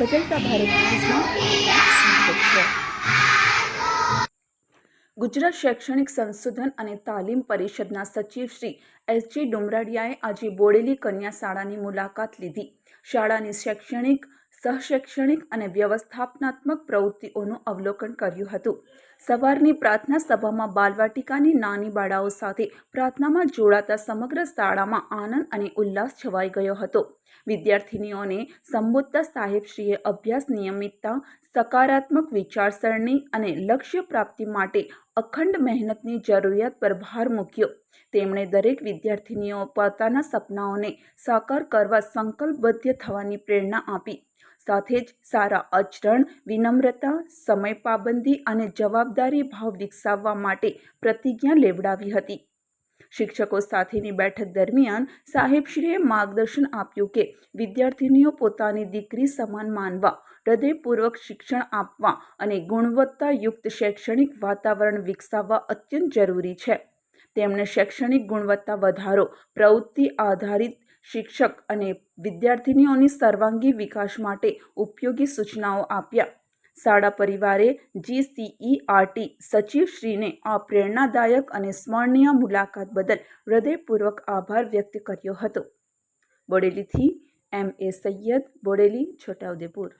બદલતા ભારત ગુજરાત શૈક્ષણિક સંશોધન અને તાલીમ પરિષદના સચિવ શ્રી એસ જી ડુમરાડિયાએ આજે બોડેલી કન્યા શાળાની મુલાકાત લીધી. શાળાની શૈક્ષણિક સહશૈક્ષણિક અને વ્યવસ્થાપનાત્મક પ્રવૃત્તિઓનું અવલોકન કર્યું હતું. સવારની પ્રાર્થના સભામાં બાલવાટિકાની નાની બાળાઓ સાથે પ્રાર્થનામાં જોડાતા સમગ્ર શાળામાં આનંદ અને ઉલ્લાસ છવાઈ ગયો હતો. વિદ્યાર્થિનીઓને સંબોધતા સાહેબશ્રીએ અભ્યાસ નિયમિતતા, સકારાત્મક વિચારસરણી અને લક્ષ્ય પ્રાપ્તિ માટે અખંડ મહેનતની જરૂરિયાત પર ભાર મૂક્યો. તેમણે દરેક વિદ્યાર્થિનીઓ પોતાના સપનાઓને સાકાર કરવા સંકલ્પબદ્ધ થવાની પ્રેરણા આપી. સાથે જ સારા આચરણ વિનમ્રતા, સમય પાબંદી અને જવાબદારી ભાવ વિકસાવવા માટે પ્રતિજ્ઞા લેવડાવી હતી. શિક્ષકો સાથેની બેઠક દરમિયાન સાહેબશ્રીએ માર્ગદર્શન આપ્યું કે વિદ્યાર્થિનીઓ પોતાની દીકરી સમાન માનવા, હૃદયપૂર્વક શિક્ષણ આપવા અને ગુણવત્તાયુક્ત શૈક્ષણિક વાતાવરણ વિકસાવવા અત્યંત જરૂરી છે. તેમણે શૈક્ષણિક ગુણવત્તા વધારો, પ્રવૃત્તિ આધારિત શિક્ષક અને વિદ્યાર્થિનીઓની સર્વાંગી વિકાસ માટે ઉપયોગી સૂચનાઓ આપ્યા. શાળા પરિવારે જીસીઈઆરટી સચિવશ્રીને આ પ્રેરણાદાયક અને સ્મરણીય મુલાકાત બદલ હૃદયપૂર્વક આભાર વ્યક્ત કર્યો હતો. બોડેલીથી એમ એ સૈયદ, બોડેલી, છોટાઉદેપુર.